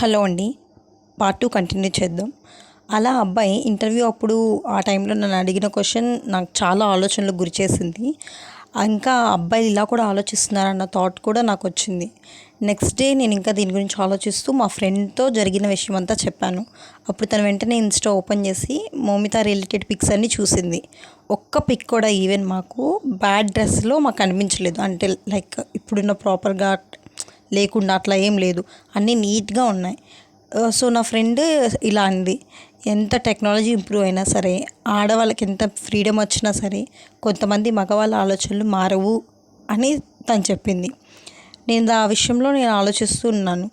Hello అండి. Part two continue చేద్దాం. అలా అబ్బాయి ఇంటర్వ్యూ అప్పుడు ఆ టైంలో నన్ను అడిగిన క్వశ్చన్ నాకు చాలా ఆలోచనలకు గురి చేసింది. ఇంకా అబ్బాయి ఇలా కూడా ఆలోచిస్తున్నారన్న థాట్ కూడా నాకు వచ్చింది. నెక్స్ట్ డే నేను ఇంకా దీని గురించి ఆలోచిస్తూ మా ఫ్రెండ్తో జరిగిన విషయం అంతా చెప్పాను. అప్పుడు తను వెంటనే ఇన్స్టా ఓపెన్ చేసి మౌమిత రిలేటెడ్ పిక్స్ అన్నీ చూసింది. ఒక్క పిక్ కూడా ఈవెన్ మాకు బ్యాడ్ డ్రెస్లో మాకు అనిపించలేదు. అంటే లైక్ ఇప్పుడున్న ప్రాపర్గా లేకుండా అట్లా ఏం లేదు. అన్నీ నీట్గా ఉన్నాయి. సో నా ఫ్రెండ్ ఇలా అంది. ఎంత టెక్నాలజీ ఇంప్రూవ్ అయినా సరే ఆడవాళ్ళకి ఎంత ఫ్రీడమ్ వచ్చినా సరే కొంతమంది మగవాళ్ళ ఆలోచనలు మారవు అని తను చెప్పింది. నేను ఆ విషయంలో నేను ఆలోచిస్తూ ఉన్నాను.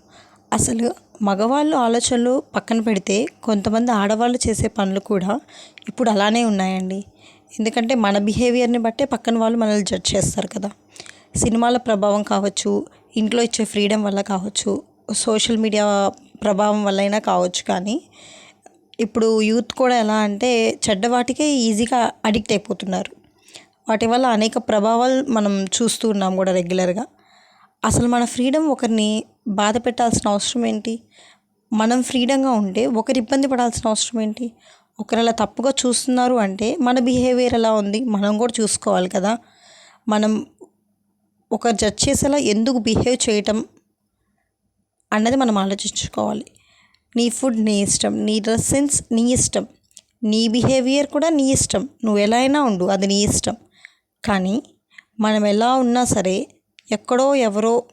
అసలు మగవాళ్ళు ఆలోచనలు పక్కన పెడితే కొంతమంది ఆడవాళ్ళు చేసే పనులు కూడా ఇప్పుడు అలానే ఉన్నాయండి. ఎందుకంటే మన బిహేవియర్ని బట్టే పక్కన వాళ్ళు మనల్ని జడ్జ్ చేస్తారు కదా. సినిమాల ప్రభావం కావచ్చు ఇంట్లో ఇచ్చే ఫ్రీడమ్ వల్ల కావచ్చు సోషల్ మీడియా ప్రభావం వల్ల అయినా కావచ్చు కానీ ఇప్పుడు యూత్ కూడా ఎలా అంటే చెడ్డ వాటికే ఈజీగా అడిక్ట్ అయిపోతున్నారు. వాటి వల్ల అనేక ప్రభావాలు మనం చూస్తూ ఉన్నాం కూడా రెగ్యులర్గా. అసలు మన ఫ్రీడమ్ ఒకరిని బాధ పెట్టాల్సిన అవసరం ఏంటి? మనం ఫ్రీడంగా ఉంటే ఒకరు ఇబ్బంది పడాల్సిన అవసరం ఏంటి? ఒకరు అలా తప్పుగా చూస్తున్నారు అంటే మన బిహేవియర్ ఎలా ఉంది? మనం కూడా చూసుకోవాలి కదా. మనం ఒక జడ్జ్ చేసేలా ఎందుకు బిహేవ్ చేయటం అన్నది మనం ఆలోచించుకోవాలి. నీ ఫుడ్ నీ ఇష్టం నీ డ్రెస్ సెన్స్ నీ ఇష్టం నీ బిహేవియర్ కూడా నీ ఇష్టం. నువ్వు ఎలా అయినా ఉండు అది నీ ఇష్టం. కానీ మనం ఎలా ఉన్నా సరే ఎక్కడో ఎవరో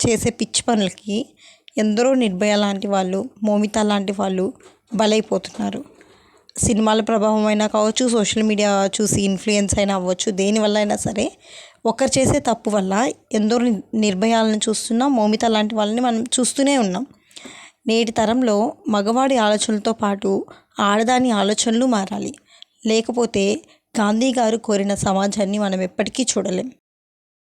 చేసే పిచ్చి పనులకి ఎందరో నిర్భయ లాంటి వాళ్ళు మోమిత లాంటి వాళ్ళు బలైపోతున్నారు. సినిమాల ప్రభావం అయినా కావచ్చు సోషల్ మీడియా చూసి ఇన్ఫ్లుయెన్స్ అయినా అవ్వచ్చు దేనివల్ల అయినా సరే ఒకరు చేసే తప్పు వల్ల ఎందరో నిర్భయాలను చూస్తున్నాం మోమిత లాంటి వాళ్ళని మనం చూస్తూనే ఉన్నాం. నేటి తరంలో మగవాడి ఆలోచనలతో పాటు ఆడదాని ఆలోచనలు మారాలి. లేకపోతే గాంధీ గారు కోరిన సమాజాన్ని మనం ఎప్పటికీ చూడలేం.